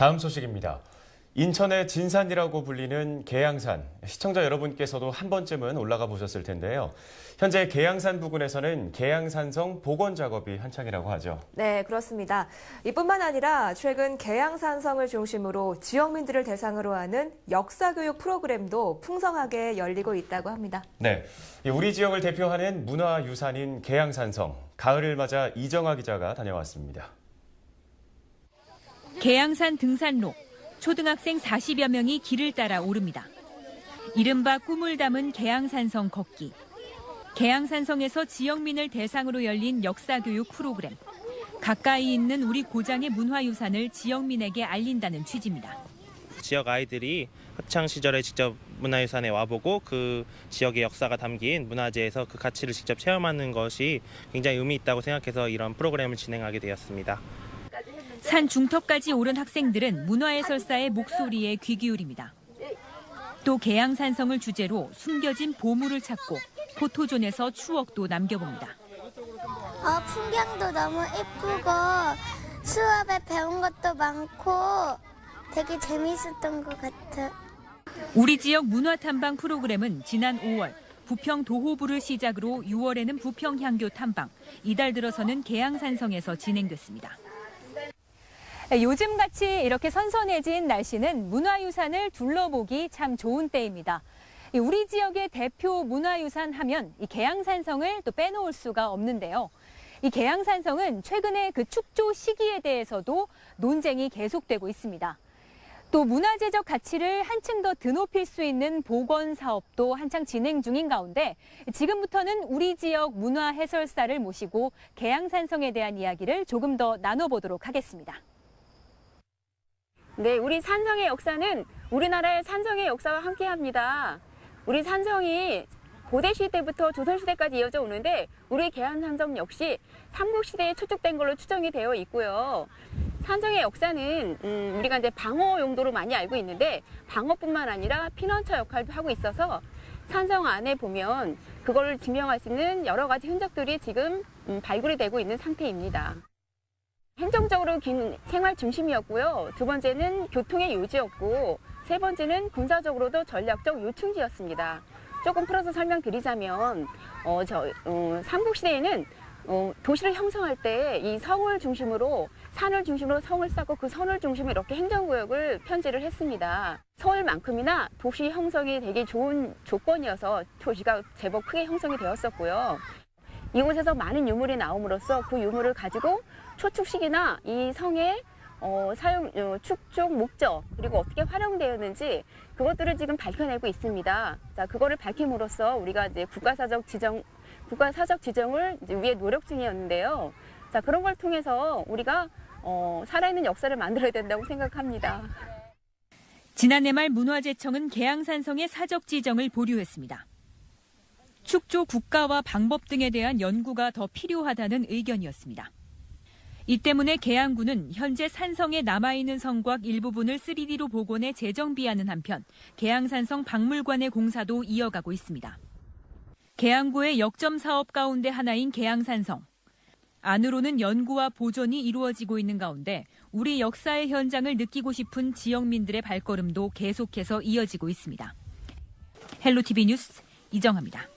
다음 소식입니다. 인천의 진산이라고 불리는 계양산. 시청자 여러분께서도 한 번쯤은 올라가 보셨을 텐데요. 현재 계양산 부근에서는 계양산성 복원 작업이 한창이라고 하죠. 네, 그렇습니다. 이뿐만 아니라 최근 계양산성을 중심으로 지역민들을 대상으로 하는 역사교육 프로그램도 풍성하게 열리고 있다고 합니다. 네. 우리 지역을 대표하는 문화유산인 계양산성. 가을을 맞아 이정아 기자가 다녀왔습니다. 계양산 등산로. 초등학생 40여 명이 길을 따라 오릅니다. 이른바 꿈을 담은 계양산성 걷기. 계양산성에서 지역민을 대상으로 열린 역사교육 프로그램. 가까이 있는 우리 고장의 문화유산을 지역민에게 알린다는 취지입니다. 지역 아이들이 학창 시절에 직접 문화유산에 와보고 그 지역의 역사가 담긴 문화재에서 그 가치를 직접 체험하는 것이 굉장히 의미 있다고 생각해서 이런 프로그램을 진행하게 되었습니다. 산 중턱까지 오른 학생들은 문화해설사의 목소리에 귀 기울입니다. 또 계양산성을 주제로 숨겨진 보물을 찾고 포토존에서 추억도 남겨봅니다. 어, 풍경도 너무 예쁘고 수업에 배운 것도 많고 되게 재밌었던 것 같아. 우리 지역 문화 탐방 프로그램은 지난 5월 부평 도호부를 시작으로 6월에는 부평 향교 탐방, 이달 들어서는 계양산성에서 진행됐습니다. 네, 요즘같이 이렇게 선선해진 날씨는 문화유산을 둘러보기 참 좋은 때입니다. 이 우리 지역의 대표 문화유산 하면 이 계양산성을 또 빼놓을 수가 없는데요. 이 계양산성은 최근에 그 축조 시기에 대해서도 논쟁이 계속되고 있습니다. 또 문화재적 가치를 한층 더 드높일 수 있는 복원 사업도 한창 진행 중인 가운데 지금부터는 우리 지역 문화 해설사를 모시고 계양산성에 대한 이야기를 조금 더 나눠보도록 하겠습니다. 네, 우리 산성의 역사는 우리나라의 산성의 역사와 함께합니다. 우리 산성이 고대 시대부터 조선 시대까지 이어져 오는데 우리 계양산성 역시 삼국 시대에 추측된 걸로 추정이 되어 있고요. 산성의 역사는 음, 우리가 이제 방어 용도로 많이 알고 있는데 방어뿐만 아니라 피난처 역할도 하고 있어서 산성 안에 보면 그걸 증명할 수 있는 여러 가지 흔적들이 지금 음, 발굴이 되고 있는 상태입니다. 행정적으로 긴 생활 중심이었고요. 두 번째는 교통의 요지였고, 세 번째는 군사적으로도 전략적 요충지였습니다. 조금 풀어서 설명드리자면, 어, 저, 어, 삼국시대에는 어, 도시를 형성할 때 이 성을 중심으로, 산을 중심으로 성을 쌓고 그 선을 중심으로 이렇게 행정구역을 편제를 했습니다. 서울만큼이나 도시 형성이 되게 좋은 조건이어서 도시가 제법 크게 형성이 되었었고요. 이곳에서 많은 유물이 나옴으로써 그 유물을 가지고 초축식이나 이 성의 어, 사용 어, 축적 목적 그리고 어떻게 활용되었는지 그것들을 지금 밝혀내고 있습니다. 자, 그거를 밝힘으로써 우리가 이제 국가사적 지정 국가사적 지정을 위해 노력 중이었는데요. 자, 그런 걸 통해서 우리가 어, 살아있는 역사를 만들어야 된다고 생각합니다. 지난해 말 문화재청은 계양산성의 사적 지정을 보류했습니다. 축조 국가와 방법 등에 대한 연구가 더 필요하다는 의견이었습니다. 이 때문에 계양구는 현재 산성에 남아있는 성곽 일부분을 3D로 복원해 재정비하는 한편 계양산성 박물관의 공사도 이어가고 있습니다. 계양구의 역점 사업 가운데 하나인 계양산성. 안으로는 연구와 보존이 이루어지고 있는 가운데 우리 역사의 현장을 느끼고 싶은 지역민들의 발걸음도 계속해서 이어지고 있습니다. 헬로티비 뉴스 이정합니다.